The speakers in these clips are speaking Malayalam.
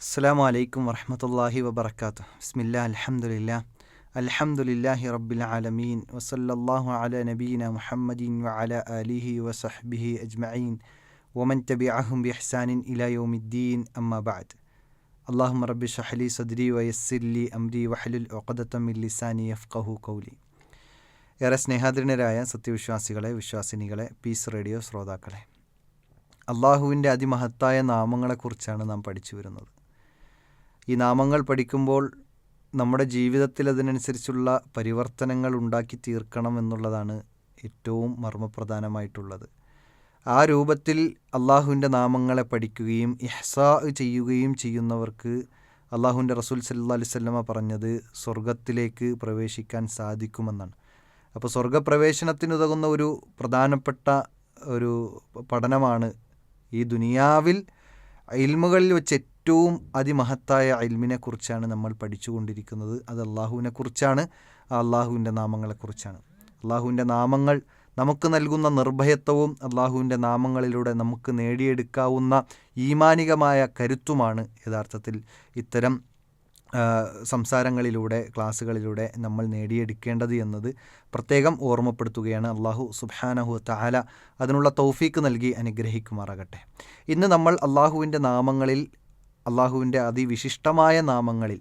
അസ്സാം വലൈക്കും വർഹമത്തല്ലാഹി വബർക്കാത്തു ബിസ്മില്ലാ അലഹമുല്ല അലഹമുല്ലാഹി റബ്ബിൽ ആലമീൻ. വസല്ലല്ലാഹു അല നബീന മുഹമ്മദീൻ വഅല അലിഹി വസഹ്ബിഹി അജ്മഈൻ. വമൻ തബിഅഹും ബിഹ്സാനിൻ ഇലാ അമ്മബാദ് അള്ളാഹു റബ്ബി ഷഹലി സദ്രി വയസ്സില്ലി അംരി വഹലുൽ ഉഖദത്തം മിൻ ലിസാനി യഫ്ഖഹു കൗലി ഏറെ സ്നേഹാദരനരായ സത്യവിശ്വാസികളെ വിശ്വാസിനികളെ പീസ് റേഡിയോ ശ്രോതാക്കളെ. അള്ളാഹുവിന്റെ അതിമഹത്തായ നാമങ്ങളെക്കുറിച്ചാണ് നാം പഠിച്ചു വരുന്നത്. ഈ നാമങ്ങൾ പഠിക്കുമ്പോൾ നമ്മുടെ ജീവിതത്തിൽ അതിനനുസരിച്ചുള്ള പരിവർത്തനങ്ങൾ ഉണ്ടാക്കി തീർക്കണം എന്നുള്ളതാണ് ഏറ്റവും മർമ്മപ്രധാനമായിട്ടുള്ളത്. ആ രൂപത്തിൽ അള്ളാഹുവിന്റെ നാമങ്ങളെ പഠിക്കുകയും ഇഹ്സാ ചെയ്യുകയും ചെയ്യുന്നവർക്ക് അള്ളാഹുവിന്റെ റസൂൽ സല്ലാ അലുസല്ലമ പറഞ്ഞത് സ്വർഗത്തിലേക്ക് പ്രവേശിക്കാൻ സാധിക്കുമെന്നാണ്. അപ്പോൾ സ്വർഗപ്രവേശനത്തിനുതകുന്ന ഒരു പ്രധാനപ്പെട്ട ഒരു പഠനമാണ് ഈ ദുനിയാവിൽ ഇൽമുകളിൽ വെച്ച് ഏറ്റവും അതിമഹത്തായ ഇൽമിനെക്കുറിച്ചാണ് നമ്മൾ പഠിച്ചുകൊണ്ടിരിക്കുന്നത്. അത് അള്ളാഹുവിനെ കുറിച്ചാണ്. അള്ളാഹുവിന്റെ നാമങ്ങളെക്കുറിച്ചാണ് അള്ളാഹുവിന്റെ നാമങ്ങൾ നമുക്ക് നൽകുന്ന നിർഭയത്വവും അള്ളാഹുവിന്റെ നാമങ്ങളിലൂടെ നമുക്ക് നേടിയെടുക്കാവുന്ന ഈമാനികമായ കരുത്തുമാണ് യഥാർത്ഥത്തിൽ ഇത്തരം സംസാരങ്ങളിലൂടെ ക്ലാസ്സുകളിലൂടെ നമ്മൾ നേടിയെടുക്കേണ്ടത് എന്നത് പ്രത്യേകം ഓർമ്മപ്പെടുത്തുകയാണ്. അള്ളാഹു സുബാനഹു താല അതിനുള്ള തൗഫീക്ക് നൽകി അനുഗ്രഹിക്കുമാറാകട്ടെ. ഇന്ന് നമ്മൾ അള്ളാഹുവിന്റെ നാമങ്ങളിൽ അള്ളാഹുവിന്റെ അതിവിശിഷ്ടമായ നാമങ്ങളിൽ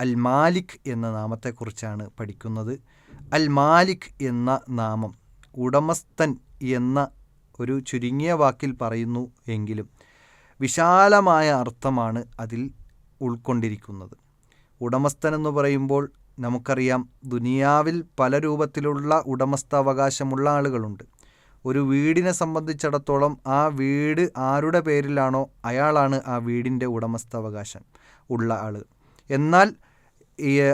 അൽ മാലിക് എന്ന നാമത്തെക്കുറിച്ചാണ് പഠിക്കുന്നത്. അൽ മാലിക് എന്ന നാമം ഉടമസ്ഥൻ എന്ന ഒരു ചുരുങ്ങിയ വാക്കിൽ പറയുന്നു എങ്കിലും വിശാലമായ അർത്ഥമാണ് അതിൽ ഉൾക്കൊണ്ടിരിക്കുന്നത്. ഉടമസ്ഥൻ എന്ന് പറയുമ്പോൾ നമുക്കറിയാം ദുനിയാവിൽ പല രൂപത്തിലുള്ള ഉടമസ്ഥാവകാശമുള്ള ആളുകളുണ്ട്. ഒരു വീടിനെ സംബന്ധിച്ചിടത്തോളം ആ വീട് ആരുടെ പേരിലാണോ അയാളാണ് ആ വീടിന്റെ ഉടമസ്ഥാവകാശം ഉള്ള ആൾ എന്നാൽ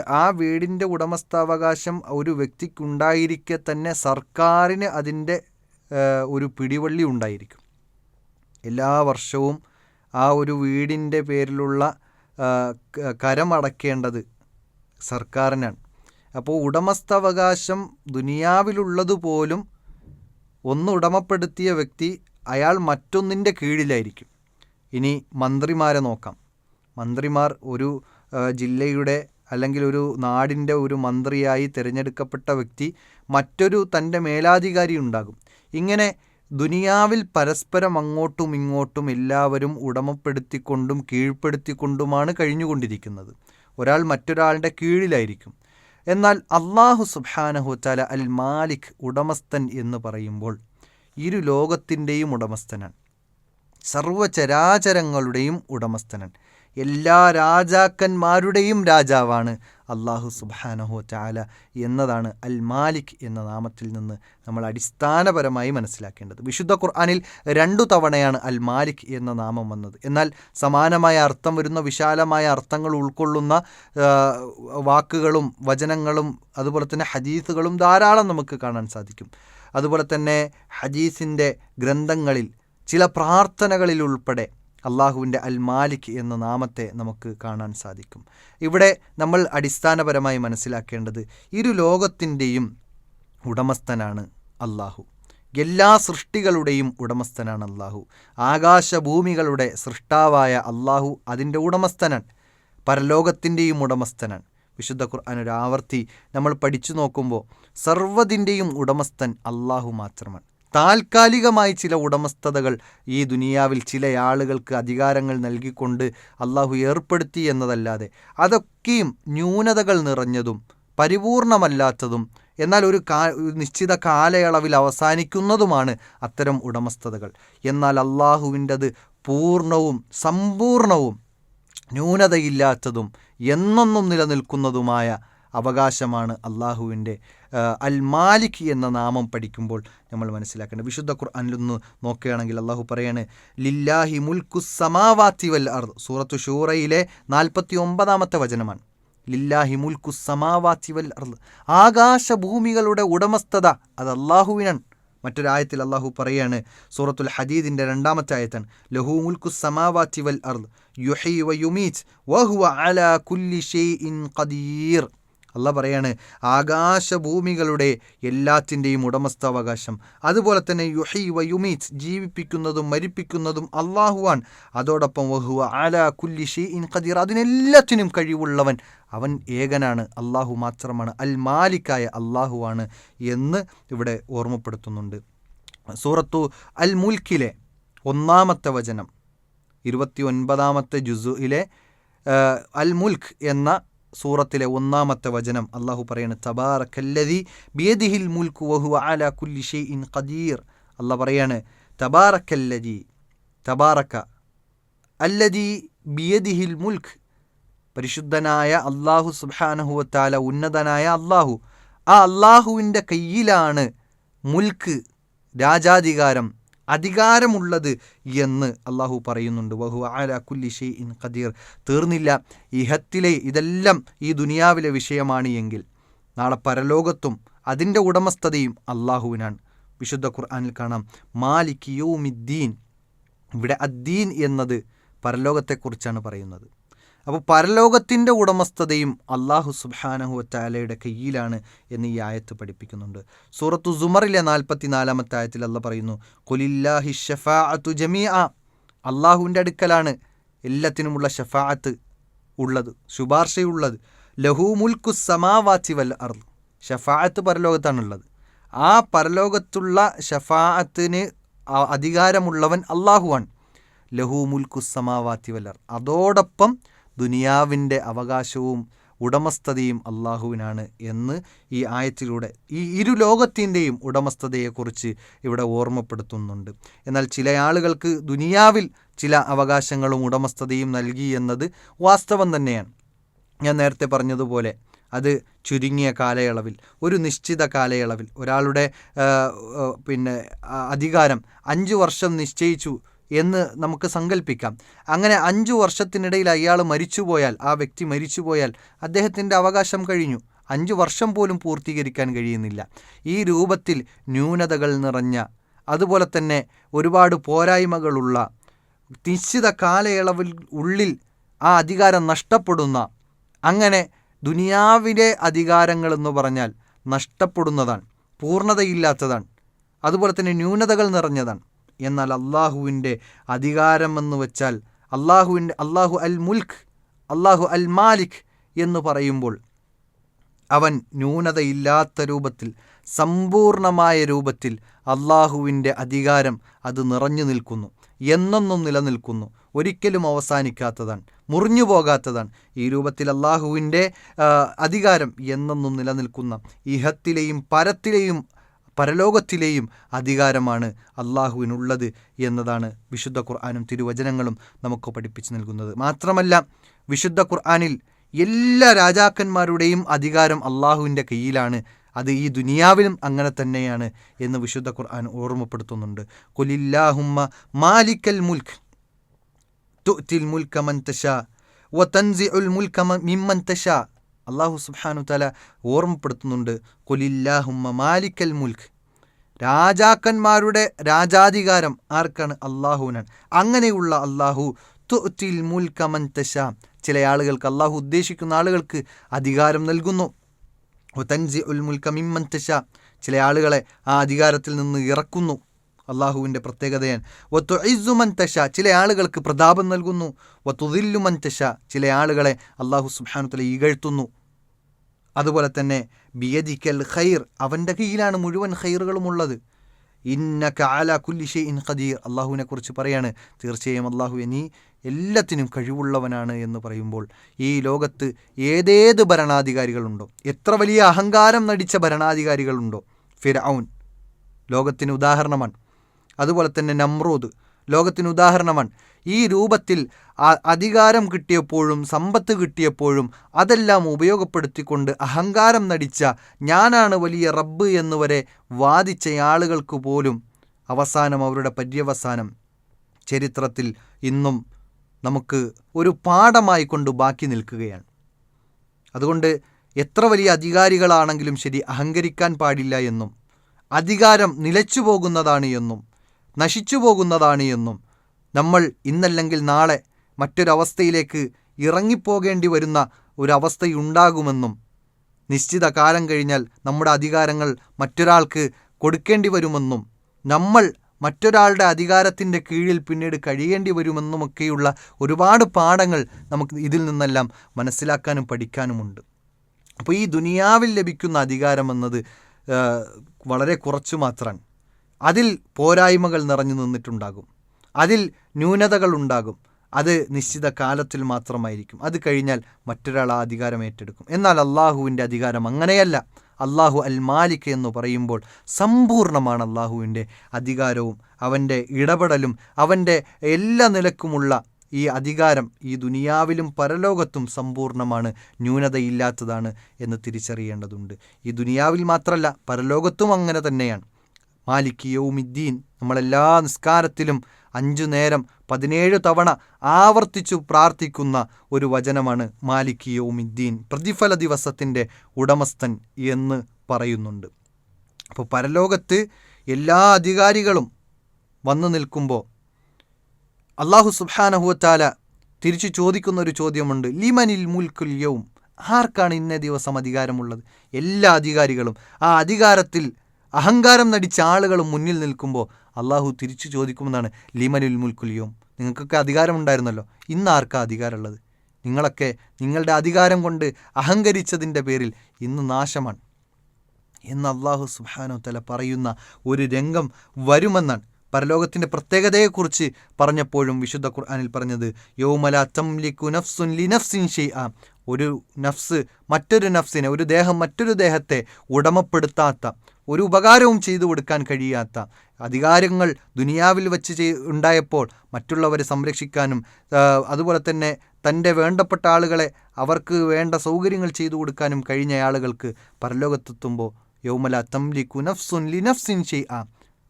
ആ വീടിന്റെ ഉടമസ്ഥാവകാശം ഒരു വ്യക്തിക്കുണ്ടായിരിക്കെ തന്നെ സർക്കാരിന് അതിന്റെ ഒരു പിടിവള്ളി ഉണ്ടായിരിക്കും. എല്ലാ വർഷവും ആ ഒരു വീടിന്റെ പേരിലുള്ള കരമടക്കേണ്ടത് സർക്കാരിനാണ്. അപ്പോൾ ഉടമസ്ഥാവകാശം ദുനിയാവിലുള്ളതുപോലും ഒന്ന് ഉടമപ്പെടുത്തിയ വ്യക്തി അയാൾ മറ്റൊന്നിന്റെ കീഴിലായിരിക്കും. ഇനി മന്ത്രിമാരെ നോക്കാം. മന്ത്രിമാർ ഒരു ജില്ലയുടെ അല്ലെങ്കിൽ ഒരു നാടിന്റെ ഒരു മന്ത്രിയായി തിരഞ്ഞെടുക്കപ്പെട്ട വ്യക്തി മറ്റൊരു തന്റെ മേലാധികാരി ഉണ്ടാകും. ഇങ്ങനെ ദുനിയാവിൽ പരസ്പരം അങ്ങോട്ടും ഇങ്ങോട്ടും എല്ലാവരും ഉടമപ്പെടുത്തിക്കൊണ്ടും കീഴ്പ്പെടുത്തിക്കൊണ്ടുമാണ് കഴിഞ്ഞുകൊണ്ടിരിക്കുന്നത്. ഒരാൾ മറ്റൊരാളുടെ കീഴിലായിരിക്കും. എന്നാൽ അള്ളാഹു സുബാനഹുത്താല അൽ മാലിക് ഉടമസ്ഥൻ എന്ന് പറയുമ്പോൾ ഇരു ലോകത്തിന്റെയും ഉടമസ്ഥനാണ്. സർവചരാചരങ്ങളുടെയും ഉടമസ്ഥനാണ്. എല്ലാ രാജാക്കന്മാരുടെയും രാജാവാണ് അള്ളാഹു സുബാനഹു ചാല എന്നതാണ് അൽ മാലിക് എന്ന നാമത്തിൽ നിന്ന് നമ്മൾ അടിസ്ഥാനപരമായി മനസ്സിലാക്കേണ്ടത്. വിശുദ്ധ ഖുർആാനിൽ രണ്ടു തവണയാണ് അൽ മാലിക് എന്ന നാമം വന്നത്. എന്നാൽ സമാനമായ അർത്ഥം വരുന്ന വിശാലമായ അർത്ഥങ്ങൾ ഉൾക്കൊള്ളുന്ന വാക്കുകളും വചനങ്ങളും അതുപോലെ തന്നെ ഹദീസുകളും ധാരാളം നമുക്ക് കാണാൻ സാധിക്കും. അതുപോലെ തന്നെ ഹദീസിന്റെ ഗ്രന്ഥങ്ങളിൽ ചില പ്രാർത്ഥനകളിൽ ഉൾപ്പെടെ അള്ളാഹുവിന്റെ അൽ മാലിക് എന്ന നാമത്തെ നമുക്ക് കാണാൻ സാധിക്കും. ഇവിടെ നമ്മൾ അടിസ്ഥാനപരമായി മനസ്സിലാക്കേണ്ടത് ഇരു ലോകത്തിന്റെയും ഉടമസ്ഥനാണ് അള്ളാഹു എല്ലാ സൃഷ്ടികളുടെയും ഉടമസ്ഥനാണ് അള്ളാഹു ആകാശഭൂമികളുടെ സൃഷ്ടാവായ അള്ളാഹു അതിന്റെ ഉടമസ്ഥനാണ്. പരലോകത്തിന്റെയും ഉടമസ്ഥനാണ്. വിശുദ്ധ ഖുർആൻ ഒരു ആവർത്തി നമ്മൾ പഠിച്ചു നോക്കുമ്പോൾ സർവതിന്റെയും ഉടമസ്ഥൻ അള്ളാഹു മാത്രമാണ്. താൽക്കാലികമായി ചില ഉടമസ്ഥതകൾ ഈ ദുനിയാവിൽ ചില ആളുകൾക്ക് അധികാരങ്ങൾ നൽകിക്കൊണ്ട് അള്ളാഹു ഏർപ്പെടുത്തി എന്നതല്ലാതെ അതൊക്കെയും ന്യൂനതകൾ നിറഞ്ഞതും പരിപൂർണമല്ലാത്തതും എന്നാൽ ഒരു കാ നിശ്ചിത കാലയളവിൽ അവസാനിക്കുന്നതുമാണ് അത്തരം ഉടമസ്ഥതകൾ. എന്നാൽ അള്ളാഹുവിന്റെത് പൂർണവും സമ്പൂർണവും ന്യൂനതയില്ലാത്തതും എന്നൊന്നും നിലനിൽക്കുന്നതുമായ അവകാശമാണ് അള്ളാഹുവിന്റെ അൽ മാലിക് എന്ന നാമം പഠിക്കുമ്പോൾ നമ്മൾ മനസ്സിലാക്കേണ്ടത്. വിശുദ്ധ ഖുർആാനിലൊന്ന് നോക്കുകയാണെങ്കിൽ അള്ളാഹു പറയാണ് ലില്ലാഹി മുൽക്കു സമാവാത്തി വൽ അർദ്. സൂറത്തു ഷൂറയിലെ നാൽപ്പത്തി ഒമ്പതാമത്തെ വചനമാണ്. ലില്ലാഹി മുൽക്കു സമാവാത്തി വൽ അർദ്. ആകാശഭൂമികളുടെ ഉടമസ്ഥത അത് അള്ളാഹുവിനാണ് മറ്റൊരായത്തിൽ അള്ളാഹു പറയാണ് സൂറത്തുൽ ഹദീദിന്റെ രണ്ടാമത്തെ ആയത്താണ് ലഹു മുൽക്കു സമാവാത്തി വൽ അർദ് യുഹി വ യുമീച്ച് വഹുവ അല കുല്ലി ഷെയ് ഇൻ ഖദീർ. അല്ല പറയാണ് ആകാശഭൂമികളുടെ എല്ലാത്തിന്റെയും ഉടമസ്ഥാവകാശം. അതുപോലെ തന്നെ യുഹി വയുമീത്ത് ജീവിപ്പിക്കുന്നതും മരിപ്പിക്കുന്നതും അള്ളാഹുവാൻ അതോടൊപ്പം വഹുവ ആല കുല്ലി ഷീ ഇൻ ഖദീർ അതിനെല്ലാത്തിനും കഴിവുള്ളവൻ അവൻ ഏകനാണ് അള്ളാഹു മാത്രമാണ് അൽ മാലിക്കായ അള്ളാഹുവാണ് എന്ന് ഇവിടെ ഓർമ്മപ്പെടുത്തുന്നുണ്ട്. സൂറത്തു അൽ മുൽക്കിലെ ഒന്നാമത്തെ വചനം ഇരുപത്തി ഒൻപതാമത്തെ ജുസുയിലെ അൽ മുൽഖ് എന്ന സൂറത്തിലെ ഒന്നാമത്തെ വചനം അള്ളാഹു പറയാണ് തബാറക്കല്ലതി ബിയദിഹിൽ മുൽക്കു വഹു അല കുല്ലി ഷെയ് ഇൻ ഖദീർ. അള്ള പറയാണ് തബാറക്കല്ലതി തബാറക്ക അല്ലതി ബിയദിഹിൽ മുൽഖ് പരിശുദ്ധനായ അള്ളാഹു സുബാനഹുവത്താല ഉന്നതനായ അള്ളാഹു ആ അള്ളാഹുവിന്റെ കയ്യിലാണ് മുൽക്ക് രാജാധികാരം അധികാരമുള്ളത് എന്ന് അള്ളാഹു പറയുന്നുണ്ട്. വഹു ആല കുല്ലി ഷെയ് ഇൻ ഖദീർ. തീർന്നില്ല. ഇഹത്തിലെ ഇതെല്ലാം ഈ ദുനിയാവിലെ വിഷയമാണ് എങ്കിൽ നാളെ പരലോകത്തും അതിന്റെ ഉടമസ്ഥതയും അള്ളാഹുവിനാണ് വിശുദ്ധ ഖുർആാനിൽ കാണാം. മാലിക് യൗമിദ്ദീൻ. ഇവിടെ അദ്ദീൻ എന്നത് പരലോകത്തെക്കുറിച്ചാണ് പറയുന്നത്. അപ്പോൾ പരലോകത്തിന്റെ ഉടമസ്ഥതയും അള്ളാഹു സുബാനഹു താലയുടെ കയ്യിലാണ് എന്ന് ഈ ആയത്ത് പഠിപ്പിക്കുന്നുണ്ട്. സൂറത്തു സുമറിലെ നാൽപ്പത്തി നാലാമത്തെ ആയത്തിൽ അല്ല പറയുന്നു കൊലില്ലാഹി ഷഫാഅത്തു ജമീ ആ അള്ളാഹുവിന്റെ അടുക്കലാണ് എല്ലാത്തിനുമുള്ള ഷഫാഅത്ത് ഉള്ളത് ശുപാർശയുള്ളത്. ലഹു മുൽക്കു സമാവാച്ചി വൽ അർ ഷഫാഅത്ത് പരലോകത്താണുള്ളത്. ആ പരലോകത്തുള്ള ഷഫാഅത്തിന് അധികാരമുള്ളവൻ അള്ളാഹുവാണ് ലഹു മുൽക്കു സമാവാത്തി വല്ലർ അതോടൊപ്പം ദുനിയാവിന്റെ അവകാശവും ഉടമസ്ഥതയും അള്ളാഹുവിനാണ് എന്ന് ഈ ആയത്തിലൂടെ ഈ ഇരു ലോകത്തിന്റെയും ഉടമസ്ഥതയെക്കുറിച്ച് ഇവിടെ ഓർമ്മപ്പെടുത്തുന്നുണ്ട്. എന്നാൽ ചില ആളുകൾക്ക് ദുനിയാവിൽ ചില അവകാശങ്ങളും ഉടമസ്ഥതയും നൽകി എന്നത് വാസ്തവം തന്നെയാണ്. ഞാൻ നേരത്തെ പറഞ്ഞതുപോലെ അത് ചുരുങ്ങിയ കാലയളവിൽ ഒരു നിശ്ചിത കാലയളവിൽ ഒരാളുടെ പിന്നെ അധികാരം അഞ്ച് വർഷം നിശ്ചയിച്ചു എന്ന് നമുക്ക് സങ്കല്പിക്കാം അങ്ങനെ അഞ്ചു വർഷത്തിനിടയിൽ അയാൾ മരിച്ചുപോയാൽ ആ വ്യക്തി മരിച്ചുപോയാൽ അദ്ദേഹത്തിന്റെ അവകാശം കഴിഞ്ഞു. അഞ്ചു വർഷം പോലും പൂർത്തീകരിക്കാൻ കഴിയുന്നില്ല. ഈ രൂപത്തിൽ ന്യൂനതകൾ നിറഞ്ഞ അതുപോലെ തന്നെ ഒരുപാട് പോരായ്മകളുള്ള നിശ്ചിത കാലയളവിൽ ഉള്ളിൽ ആ അധികാരം നഷ്ടപ്പെടുന്ന അങ്ങനെ ദുനിയാവിലെ അധികാരങ്ങളെന്ന് പറഞ്ഞാൽ നഷ്ടപ്പെടുന്നതാണ് പൂർണതയില്ലാത്തതാണ് അതുപോലെ തന്നെ ന്യൂനതകൾ നിറഞ്ഞതാണ്. എന്നാൽ അള്ളാഹുവിന്റെ അധികാരമെന്ന് വെച്ചാൽ അള്ളാഹുവിന്റെ അള്ളാഹു അൽ മുൽഖ് അള്ളാഹു അൽ മാലിഖ് എന്ന് പറയുമ്പോൾ അവൻ ന്യൂനതയില്ലാത്ത രൂപത്തിൽ സമ്പൂർണമായ രൂപത്തിൽ അള്ളാഹുവിന്റെ അധികാരം അത് നിറഞ്ഞു നിൽക്കുന്നു. എന്നെന്നും നിലനിൽക്കുന്നു. ഒരിക്കലും അവസാനിക്കാത്തതാണ്. മുറിഞ്ഞു പോകാത്തതാണ്. ഈ രൂപത്തിൽ അള്ളാഹുവിന്റെ അധികാരം എന്നെന്നും നിലനിൽക്കുന്ന ഇഹത്തിലെയും പരത്തിലെയും പരലോകത്തിലെയും അധികാരമാണ് അള്ളാഹുവിനുള്ളത് എന്നതാണ് വിശുദ്ധ ഖുർആാനും തിരുവചനങ്ങളും നമുക്ക് പഠിപ്പിച്ചു നൽകുന്നത്. മാത്രമല്ല വിശുദ്ധ ഖുർആാനിൽ എല്ലാ രാജാക്കന്മാരുടെയും അധികാരം അള്ളാഹുവിന്റെ കയ്യിലാണ്. അത് ഈ ദുനിയാവിലും അങ്ങനെ തന്നെയാണ് എന്ന് വിശുദ്ധ ഖുർആൻ ഓർമ്മപ്പെടുത്തുന്നുണ്ട്. കൊലില്ലാഹുമ്മ മാലിക്കൽ മുൽഖ് തുഅ്തിൽ മുൽക്ക മൻ തശാ വ തൻസിഉൽ മുൽക്ക മിമ്മൻ തശാ അള്ളാഹു സുബാനു തല ഓർമ്മപ്പെടുത്തുന്നുണ്ട്. കൊലില്ലാഹുമ്മ മാലിക്കൽ മുൽഖ് രാജാക്കന്മാരുടെ രാജാധികാരം ആർക്കാണ്? അള്ളാഹുവിനാണ്. അങ്ങനെയുള്ള അള്ളാഹു തുത്തിൽ മുൽക്ക മൻ തശ. ചില ആളുകൾക്ക് അള്ളാഹു ഉദ്ദേശിക്കുന്ന ആളുകൾക്ക് അധികാരം നൽകുന്നു. തൻസി ഉൽ മുൽക്ക മിമ്മൻ തശ. ചില ആളുകളെ ആ അധികാരത്തിൽ നിന്ന് ഇറക്കുന്നു. അള്ളാഹുവിന്റെ പ്രത്യേകതയാണ് ഒത്തു ഇസുമൻ തശ ചില ആളുകൾക്ക് പ്രതാപം നൽകുന്നു. ഒത്തുതില്ലുമൻ തശ ചില ആളുകളെ അള്ളാഹു സുബാനുത്തല ഇകഴ്ത്തുന്നു. അതുപോലെ തന്നെ ബിയദിക്കൽ ഖൈർ അവന്റെ കയ്യിലാണ് മുഴുവൻ ഖൈറുകളുമുള്ളത് ഇന്ന കാല കുല്ലിഷെ ഇൻ ഖദീർ അള്ളാഹുവിനെ കുറിച്ച് പറയാണ് തീർച്ചയായും അള്ളാഹു നീ എല്ലാത്തിനും കഴിവുള്ളവനാണ് എന്ന് പറയുമ്പോൾ ഈ ലോകത്ത് ഏതേത് ഭരണാധികാരികളുണ്ടോ എത്ര വലിയ അഹങ്കാരം നടിച്ച ഭരണാധികാരികളുണ്ടോ? ഫിർ ലോകത്തിന് ഉദാഹരണമാണ്. അതുപോലെ തന്നെ നമ്രൂദ്. ലോകത്തിന് ഉദാഹരണമാണ്. ഈ രൂപത്തിൽ അധികാരം കിട്ടിയപ്പോഴും സമ്പത്ത് കിട്ടിയപ്പോഴും അതെല്ലാം ഉപയോഗപ്പെടുത്തിക്കൊണ്ട് അഹങ്കാരം നടിച്ച ഞാനാണ് വലിയ റബ്ബ് എന്നുവരെ വാദിച്ച ആളുകൾക്ക് പോലും അവസാനം അവരുടെ പര്യവസാനം. ചരിത്രത്തിൽ ഇന്നും നമുക്ക് ഒരു പാഠമായി കൊണ്ട് ബാക്കി നിൽക്കുകയാണ്. അതുകൊണ്ട് എത്ര വലിയ അധികാരികളാണെങ്കിലും ശരി അഹങ്കരിക്കാൻ പാടില്ല എന്നും അധികാരം നിലച്ചു പോകുന്നതാണ് എന്നും നശിച്ചു പോകുന്നതാണ് എന്നും നമ്മൾ ഇന്നല്ലെങ്കിൽ നാളെ മറ്റൊരവസ്ഥയിലേക്ക് ഇറങ്ങിപ്പോകേണ്ടി വരുന്ന ഒരവസ്ഥയുണ്ടാകുമെന്നും നിശ്ചിത കാലം കഴിഞ്ഞാൽ നമ്മുടെ അധികാരങ്ങൾ മറ്റൊരാൾക്ക് കൊടുക്കേണ്ടി വരുമെന്നും നമ്മൾ മറ്റൊരാളുടെ അധികാരത്തിന്റെ കീഴിൽ പിന്നീട് കഴിയേണ്ടി വരുമെന്നുമൊക്കെയുള്ള ഒരുപാട് പാഠങ്ങൾ നമുക്ക് ഇതിൽ നിന്നെല്ലാം മനസ്സിലാക്കാനും പഠിക്കാനുമുണ്ട്. അപ്പോൾ ഈ ദുനിയാവിൽ ലഭിക്കുന്ന അധികാരം എന്നത് വളരെ കുറച്ചു മാത്രമാണ്. അതിൽ പോരായ്മകൾ നിറഞ്ഞു നിന്നിട്ടുണ്ടാകും. അതിൽ ന്യൂനതകൾ ഉണ്ടാകും. അത് നിശ്ചിത കാലത്തിൽ മാത്രമായിരിക്കും. അത് കഴിഞ്ഞാൽ മറ്റൊരാൾ ആ അധികാരം ഏറ്റെടുക്കും. എന്നാൽ അള്ളാഹുവിന്റെ അധികാരം അങ്ങനെയല്ല. അള്ളാഹു അൽ മാലിക് എന്ന് പറയുമ്പോൾ സമ്പൂർണമാണ് അള്ളാഹുവിന്റെ അധികാരവും അവന്റെ ഇടപെടലും അവന്റെ എല്ലാ നിലക്കുമുള്ള ഈ അധികാരം ഈ ദുനിയാവിലും പരലോകത്തും സമ്പൂർണമാണ് ന്യൂനതയില്ലാത്തതാണ് എന്ന് തിരിച്ചറിയേണ്ടതുണ്ട്. ഈ ദുനിയാവിൽ മാത്രമല്ല പരലോകത്തും അങ്ങനെ തന്നെയാണ്. മാലിക് യൗമിദ്ദീൻ. നമ്മളെല്ലാ നിസ്കാരത്തിലും അഞ്ചു നേരം പതിനേഴ് തവണ ആവർത്തിച്ചു പ്രാർത്ഥിക്കുന്ന ഒരു വചനമാണ് മാലിക് യൗമിദ്ദീൻ. പ്രതിഫല ദിവസത്തിന്റെ ഉടമസ്ഥൻ എന്ന് പറയുന്നുണ്ട്. അപ്പോൾ പരലോകത്ത് എല്ലാ അധികാരികളും വന്നു നിൽക്കുമ്പോൾ അള്ളാഹു സുബാനഹുവത്താല തിരിച്ചു ചോദിക്കുന്ന ഒരു ചോദ്യമുണ്ട്. ലിമനിൽ മുൽക്കുൽ യൗം? ആർക്കാണ് ഇന്ന ദിവസം അധികാരമുള്ളത്? എല്ലാ അധികാരികളും ആ അധികാരത്തിൽ അഹങ്കാരം നടിച്ച ആളുകൾ മുന്നിൽ നിൽക്കുമ്പോൾ അള്ളാഹു തിരിച്ചു ചോദിക്കുമെന്നാണ് ലിമനുൽ മുൽക്കുലിയും നിങ്ങൾക്കൊക്കെ അധികാരമുണ്ടായിരുന്നല്ലോ? ഇന്ന് ആർക്കാ അധികാരമുള്ളത്? നിങ്ങളൊക്കെ നിങ്ങളുടെ അധികാരം കൊണ്ട് അഹങ്കരിച്ചതിന്റെ പേരിൽ ഇന്ന് നാശമാണ്. എന്ന് അള്ളാഹു സുബാനോ തല പറയുന്ന ഒരു രംഗം വരുമെന്നാണ്. പരലോകത്തിന്റെ പ്രത്യേകതയെക്കുറിച്ച് പറഞ്ഞപ്പോഴും വിശുദ്ധ ഖുർആാനിൽ പറഞ്ഞത് യൗമല തംലിക്കു നഫ്സുൻ ലിനഫ്സിൻ ഷെയ് ഒരു നഫ്സ് മറ്റൊരു നഫ്സിനെ ഒരു ദേഹം മറ്റൊരു ദേഹത്തെ ഉടമപ്പെടുത്താത്ത ഒരു ഉപകാരവും ചെയ്തു കൊടുക്കാൻ കഴിയാത്ത അധികാരങ്ങൾ ദുനിയാവിൽ വച്ച് ചെയ് ഉണ്ടായപ്പോൾ മറ്റുള്ളവരെ സംരക്ഷിക്കാനും അതുപോലെ തന്നെ തന്റെ വേണ്ടപ്പെട്ട ആളുകളെ അവർക്ക് വേണ്ട സൗകര്യങ്ങൾ ചെയ്തു കൊടുക്കാനും കഴിഞ്ഞ ആളുകൾക്ക് പരലോകത്തെത്തുമ്പോൾ യൗമല തംലിക്കു നഫ്സുൻ ലി നഫ്സിൻ ഷെയ് ആ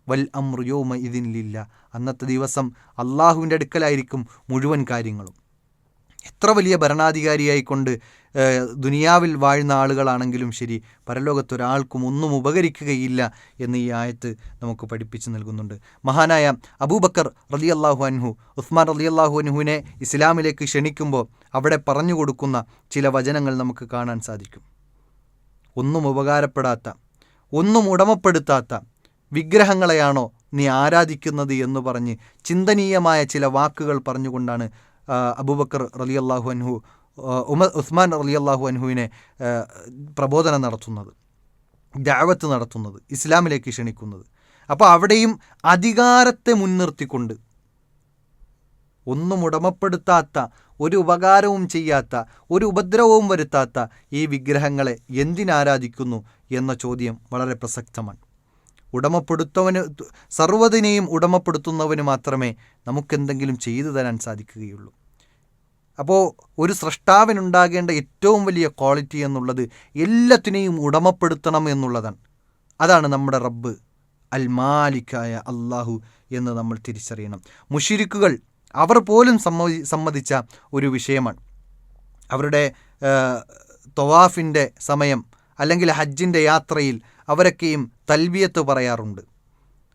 വൽ അമ്രു യോമ ഇതിനില്ല അന്നത്തെ ദിവസം അള്ളാഹുവിന്റെ അടുക്കലായിരിക്കും മുഴുവൻ കാര്യങ്ങളും. എത്ര വലിയ ഭരണാധികാരിയായിക്കൊണ്ട് ദുനിയാവിൽ വാഴുന്ന ആളുകളാണെങ്കിലും ശരി പരലോകത്തൊരാൾക്കും ഒന്നും ഉപകരിക്കുകയില്ല എന്ന് ഈ ആയത്ത് നമുക്ക് പഠിപ്പിച്ചു നൽകുന്നുണ്ട്. മഹാനായ അബൂബക്കർ റലി അള്ളാഹു അൻഹു ഉസ്മാൻ റലി അള്ളാഹു അൻഹുവിനെ ഇസ്ലാമിലേക്ക് ക്ഷണിക്കുമ്പോൾ അവിടെ പറഞ്ഞു കൊടുക്കുന്ന ചില വചനങ്ങൾ നമുക്ക് കാണാൻ സാധിക്കും. ഒന്നും ഉപകാരപ്പെടാത്ത ഒന്നും ഉടമപ്പെടുത്താത്ത വിഗ്രഹങ്ങളെയാണോ നീ ആരാധിക്കുന്നത് എന്ന് പറഞ്ഞ് ചിന്തനീയമായ ചില വാക്കുകൾ പറഞ്ഞുകൊണ്ടാണ് അബൂബക്കർ റലി അള്ളാഹു അൻഹു ഉമ ഉസ്മാൻ റലി അള്ളാഹു അൻഹുവിനെ പ്രബോധനം നടത്തുന്നത് ദാവത്ത് നടത്തുന്നത് ഇസ്ലാമിലേക്ക് ക്ഷണിക്കുന്നത്. അപ്പോൾ അവിടെയും അധികാരത്തെ മുൻനിർത്തിക്കൊണ്ട് ഒന്നും ഉടമപ്പെടുത്താത്ത ഒരു ഉപകാരവും ചെയ്യാത്ത ഒരു ഉപദ്രവവും വരുത്താത്ത ഈ വിഗ്രഹങ്ങളെ എന്തിനാരാധിക്കുന്നു എന്ന ചോദ്യം വളരെ പ്രസക്തമാണ്. ഉടമപ്പെടുത്തവന് സർവതിനെയും ഉടമപ്പെടുത്തുന്നവന് മാത്രമേ നമുക്കെന്തെങ്കിലും ചെയ്തു തരാൻ സാധിക്കുകയുള്ളൂ. അപ്പോൾ ഒരു സൃഷ്ടാവിനുണ്ടാകേണ്ട ഏറ്റവും വലിയ ക്വാളിറ്റി എന്നുള്ളത് എല്ലാത്തിനെയും ഉടമപ്പെടുത്തണം എന്നുള്ളതാണ്. അതാണ് നമ്മുടെ റബ്ബ് അൽമാലിക്കായ അള്ളാഹു എന്ന് നമ്മൾ തിരിച്ചറിയണം. മുഷിരിക്കുകൾ അവർ പോലും സമ്മതി സമ്മതിച്ച ഒരു വിഷയമാണ്. അവരുടെ തൊവാഫിന്റെ സമയം അല്ലെങ്കിൽ ഹജ്ജിന്റെ യാത്രയിൽ അവരൊക്കെയും തൽവിയത്ത് പറയാറുണ്ട്.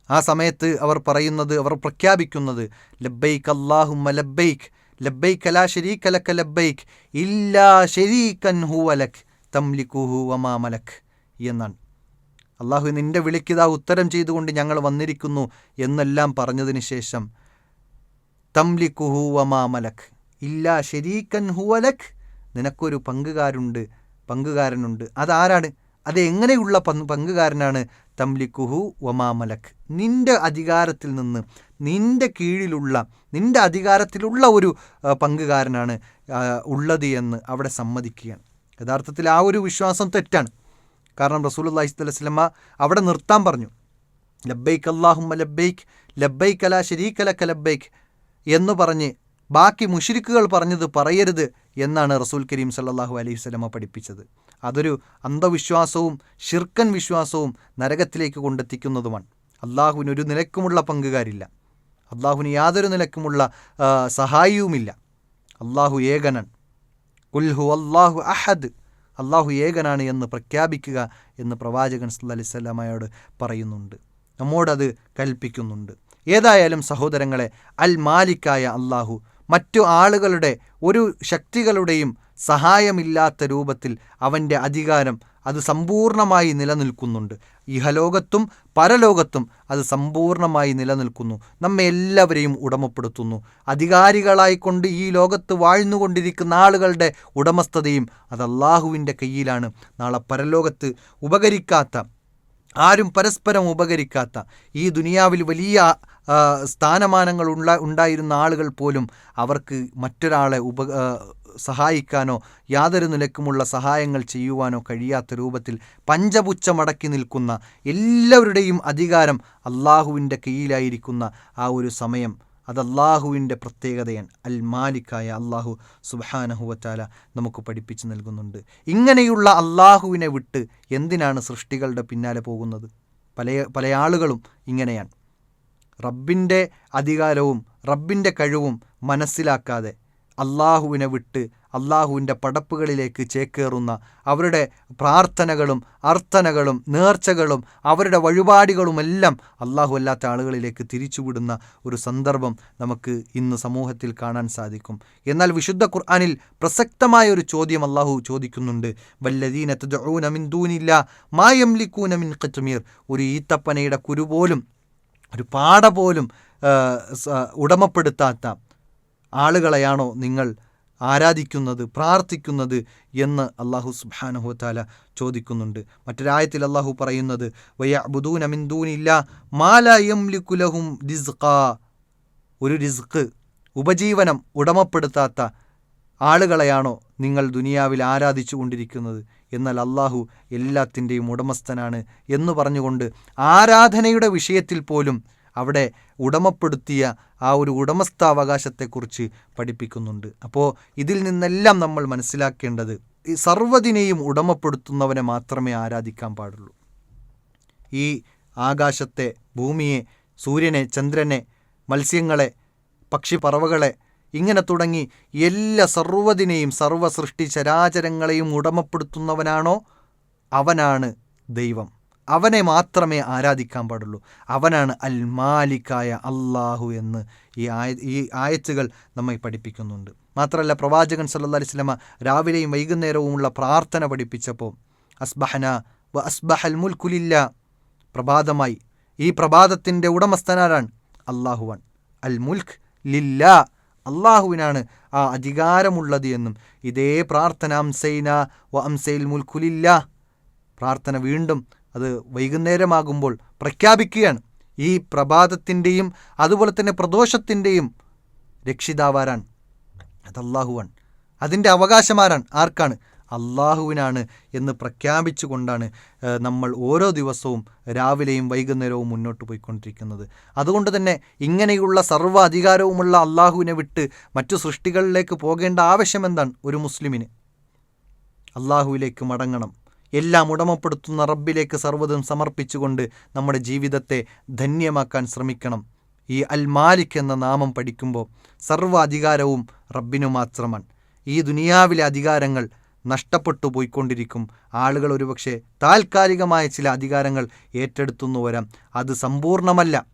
ആ സമയത്ത് അവർ പറയുന്നത് അവർ പ്രഖ്യാപിക്കുന്നത് ലബ്ബൈക്ക് അള്ളാഹുമ്മ ലബ്ബൈക്ക് ലബ്ബൈക്ക് അലാ ഷെരീഖ് ലക്ക ലബ്ബൈക്ക് ഇല്ലാ ഷരീഖൻ ഹുവലക് തംലിക്കുഹു വമാ മലക് എന്നാണ്. അള്ളാഹു നിന്റെ വിളിക്കിതാ ഉത്തരം ചെയ്തുകൊണ്ട് ഞങ്ങൾ വന്നിരിക്കുന്നു എന്നെല്ലാം പറഞ്ഞതിന് ശേഷം തംലിക്കുഹു വമാ മലക് ഇല്ലാ ഷരീഖൻ ഹുവലക് നിനക്കൊരു പങ്കുകാരുണ്ട് പങ്കുകാരനുണ്ട്. അതാരാണ്? അത് എങ്ങനെയുള്ള പങ്കുകാരനാണ് തംലിക്കുഹു വമാമലക് നിന്റെ അധികാരത്തിൽ നിന്ന് നിന്റെ കീഴിലുള്ള നിന്റെ അധികാരത്തിലുള്ള ഒരു പങ്കുകാരനാണ് ഉള്ളത് എന്ന് അവിടെ സമ്മതിക്കുകയാണ്. യഥാർത്ഥത്തിൽ ആ ഒരു വിശ്വാസം തെറ്റാണ്. കാരണം റസൂൽ അള്ളാഹി അവിടെ നിർത്താൻ പറഞ്ഞു. ലബ്ബൈക്ക് അള്ളാഹുമ്മ ലബ്ബൈക്ക് ലബ്ബൈക്ക് അല ഷരീഖലക്ക ലബ്ബൈക്ക് എന്ന് പറഞ്ഞ് ബാക്കി മുഷിരിക്കുകൾ പറഞ്ഞത് പറയരുത് എന്നാണ് റസൂൽ കരീം സല്ലാഹു അലൈഹി സ്വലമ പഠിപ്പിച്ചത്. അതൊരു അന്ധവിശ്വാസവും ഷിർക്കൻ വിശ്വാസവും നരകത്തിലേക്ക് കൊണ്ടെത്തിക്കുന്നതുമാണ്. അള്ളാഹുവിന് ഒരു നിലക്കുമുള്ള പങ്കുകാരില്ല. അള്ളാഹുവിന് യാതൊരു നിലക്കുമുള്ള സഹായിയുമില്ല. അള്ളാഹു ഏകനൻ. കുൽഹു അള്ളാഹു അഹദ്. അള്ളാഹു ഏകനാണ് എന്ന് പ്രഖ്യാപിക്കുക എന്ന് പ്രവാചകൻ സല്ല അലൈഹി സ്വലാമയോട് പറയുന്നുണ്ട്. നമ്മോടത് കൽപ്പിക്കുന്നുണ്ട്. ഏതായാലും സഹോദരങ്ങളെ അൽ മാലിക്കായ അള്ളാഹു മറ്റു ആളുകളുടെ ഒരു ശക്തികളുടെയും സഹായമില്ലാത്ത രൂപത്തിൽ അവന്റെ അധികാരം അത് സമ്പൂർണമായി നിലനിൽക്കുന്നുണ്ട്. ഇഹലോകത്തും പരലോകത്തും അത് സമ്പൂർണമായി നിലനിൽക്കുന്നു. നമ്മെ എല്ലാവരെയും ഉടമപ്പെടുത്തുന്നു. അധികാരികളായിക്കൊണ്ട് ഈ ലോകത്ത് വാഴ്ന്നുകൊണ്ടിരിക്കുന്ന ആളുകളുടെ ഉടമസ്ഥതയും അത് അള്ളാഹുവിന്റെ കയ്യിലാണ്. നാളെ പരലോകത്ത് ഉപകരിക്കാത്ത ആരും പരസ്പരം ഉപകരിക്കാത്ത ഈ ദുനിയാവിൽ വലിയ സ്ഥാനമാനങ്ങൾ ഉള്ള ഉണ്ടായിരുന്ന ആളുകൾ പോലും അവർക്ക് മറ്റൊരാളെ ഉപ സഹായിക്കാനോ യാതൊരു നിലക്കുമുള്ള സഹായങ്ങൾ ചെയ്യുവാനോ കഴിയാത്ത രൂപത്തിൽ പഞ്ചപുച്ഛമടക്കി നിൽക്കുന്ന എല്ലാവരുടെയും അധികാരം അള്ളാഹുവിന്റെ കയ്യിലായിരിക്കുന്ന ആ ഒരു സമയം. അത് അള്ളാഹുവിന്റെ പ്രത്യേകതയാണ്. അൽ മാലിക്കായ അള്ളാഹു സുബാനഹുവറ്റാല നമുക്ക് പഠിപ്പിച്ചു നൽകുന്നുണ്ട്. ഇങ്ങനെയുള്ള അള്ളാഹുവിനെ വിട്ട് എന്തിനാണ് സൃഷ്ടികളുടെ പിന്നാലെ പോകുന്നത്? പല പല ആളുകളും ഇങ്ങനെയാണ്. റബ്ബിന്റെ അധികാരവും റബ്ബിന്റെ കഴിവും മനസ്സിലാക്കാതെ അള്ളാഹുവിനെ വിട്ട് അള്ളാഹുവിന്റെ പടപ്പുകളിലേക്ക് ചേക്കേറുന്ന അവരുടെ പ്രാർത്ഥനകളും അർത്ഥനകളും നേർച്ചകളും അവരുടെ വഴിപാടുകളുമെല്ലാം അള്ളാഹു അല്ലാത്ത ആളുകളിലേക്ക് തിരിച്ചുവിടുന്ന ഒരു സന്ദർഭം നമുക്ക് ഇന്ന് സമൂഹത്തിൽ കാണാൻ സാധിക്കും. എന്നാൽ വിശുദ്ധ ഖുർആാനിൽ പ്രസക്തമായ ഒരു ചോദ്യം അള്ളാഹു ചോദിക്കുന്നുണ്ട്. വല്ലദീന തദ്ഊന മിൻ ദൂനില്ല മായം ലിക്കൂന മിൻ ഖിത്മീർ. ഒരു ഈത്തപ്പനയുടെ കുരു പോലും ഒരു പാട പോലും ഉടമപ്പെടുത്താത്ത ആളുകളെയാണോ നിങ്ങൾ ആരാധിക്കുന്നത് പ്രാർത്ഥിക്കുന്നത് എന്ന് അള്ളാഹു സുബ്ഹാനഹു താല ചോദിക്കുന്നുണ്ട്. മറ്റൊരായത്തിൽ അള്ളാഹു പറയുന്നത് ഒരു റിസ്ക് ഉപജീവനം ഉടമപ്പെടുത്താത്ത ആളുകളെയാണോ നിങ്ങൾ ദുനിയാവിൽ ആരാധിച്ചു കൊണ്ടിരിക്കുന്നത്? എന്നാൽ അള്ളാഹു എല്ലാത്തിന്റെയും ഉടമസ്ഥനാണ് എന്ന് പറഞ്ഞുകൊണ്ട് ആരാധനയുടെ വിഷയത്തിൽ പോലും അവിടെ ഉടമപ്പെടുത്തിയ ആ ഒരു ഉടമസ്ഥാവകാശത്തെക്കുറിച്ച് പഠിപ്പിക്കുന്നുണ്ട്. അപ്പോൾ ഇതിൽ നിന്നെല്ലാം നമ്മൾ മനസ്സിലാക്കേണ്ടത് ഈ സർവതിനെയും ഉടമപ്പെടുത്തുന്നവനെ മാത്രമേ ആരാധിക്കാൻ പാടുള്ളൂ. ഈ ആകാശത്തെ ഭൂമിയെ സൂര്യനെ ചന്ദ്രനെ മത്സ്യങ്ങളെ പക്ഷിപ്പറവകളെ ഇങ്ങനെ തുടങ്ങി എല്ലാ സർവതിനെയും സർവ സൃഷ്ടി ചരാചരങ്ങളെയും ഉടമപ്പെടുത്തുന്നവനാണോ? അവനാണ് ദൈവം. അവനെ മാത്രമേ ആരാധിക്കാൻ പാടുള്ളൂ. അവനാണ് അൽ മാലിക്കായ അള്ളാഹു എന്ന് ഈ ആയ ഈ ആയത്തുകൾ നമ്മെ പഠിപ്പിക്കുന്നുണ്ട്. മാത്രമല്ല പ്രവാചകൻ സല്ലല്ലാഹു അലൈഹി വസല്ലമ രാവിലെയും വൈകുന്നേരവുമുള്ള പ്രാർത്ഥന പഠിപ്പിച്ചപ്പോൾ അസ്ബഹന വ അസ്ബഹൽ മുൽക്കുലില്ല പ്രഭാതമായി ഈ പ്രഭാതത്തിന്റെ ഉടമസ്ഥനാരാണ് അള്ളാഹുവാൻ അൽ മുൽഖ് ലില്ല. അള്ളാഹുവിനാണ് ആ അധികാരമുള്ളത് എന്നും. ഇതേ പ്രാർത്ഥന അംസൈന വ അംസൈൽ മുൽക്കുലില്ല പ്രാർത്ഥന വീണ്ടും അത് വൈകുന്നേരമാകുമ്പോൾ പ്രഖ്യാപിക്കുകയാണ്. ഈ പ്രഭാതത്തിന്റെയും അതുപോലെ തന്നെ പ്രദോഷത്തിന്റെയും രക്ഷിതാവാരാണ്. അത് അള്ളാഹുവാണ്. അതിന്റെ അവകാശമാരാണ് ആർക്കാണ്? അള്ളാഹുവിനാണ് എന്ന് പ്രഖ്യാപിച്ചുകൊണ്ടാണ് നമ്മൾ ഓരോ ദിവസവും രാവിലെയും വൈകുന്നേരവും മുന്നോട്ട് പോയിക്കൊണ്ടിരിക്കുന്നത്. അതുകൊണ്ട് തന്നെ ഇങ്ങനെയുള്ള സർവ അധികാരവുമുള്ള അള്ളാഹുവിനെ വിട്ട് മറ്റു സൃഷ്ടികളിലേക്ക് പോകേണ്ട ആവശ്യം എന്താണ്? ഒരു മുസ്ലിമിന്. അള്ളാഹുവിലേക്ക് മടങ്ങണം. എല്ലാം ഉടമപ്പെടുത്തുന്ന റബ്ബിലേക്ക് സർവതും സമർപ്പിച്ചുകൊണ്ട് നമ്മുടെ ജീവിതത്തെ ധന്യമാക്കാൻ ശ്രമിക്കണം. ഈ അൽ മാലിക് എന്ന നാമം പഠിക്കുമ്പോൾ സർവ അധികാരവും റബ്ബിനു മാത്രമാണ്. ഈ ദുനിയാവിലെ അധികാരങ്ങൾ നഷ്ടപ്പെട്ടു പോയിക്കൊണ്ടിരിക്കും. ആളുകൾ ഒരുപക്ഷെ താൽക്കാലികമായ ചില അധികാരങ്ങൾ ഏറ്റെടുത്തുന്നു വരാം. അത് സമ്പൂർണമല്ല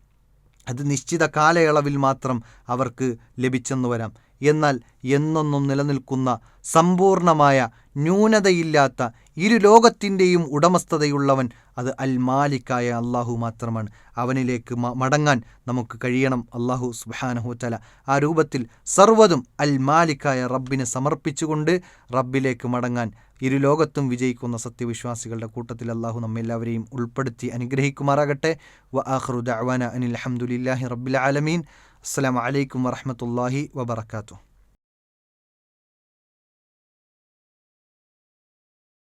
അത് നിശ്ചിത കാലയളവിൽ മാത്രം അവർക്ക് ലഭിച്ചെന്നു വരാം. എന്നാൽ എന്നൊന്നും നിലനിൽക്കുന്ന സമ്പൂർണമായ ന്യൂനതയില്ലാത്ത ഇരു ലോകത്തിന്റെയും ഉടമസ്ഥതയുള്ളവൻ അത് അൽ മാലിക്കായ അള്ളാഹു മാത്രമാണ്. അവനിലേക്ക് മടങ്ങാൻ നമുക്ക് കഴിയണം. അള്ളാഹു സുബാനഹുത്തല ആ രൂപത്തിൽ സർവതും അൽ മാലിക്കായ റബ്ബിനെ സമർപ്പിച്ചുകൊണ്ട് റബ്ബിലേക്ക് മടങ്ങാൻ ഇരു ലോകത്തും വിജയിക്കുന്ന സത്യവിശ്വാസികളുടെ കൂട്ടത്തിൽ അള്ളാഹു നമ്മെല്ലാവരെയും ഉൾപ്പെടുത്തി അനുഗ്രഹിക്കുമാറാകട്ടെ. വ ആഖ്റു ദഅവാന അനിൽ അഹമ്മദുലില്ലാഹി റബ്ബിൽ ആലമീൻ. അസ്സലാമു അലൈക്കും വറഹ്മത്തുള്ളാഹി വബറകാതുഹു.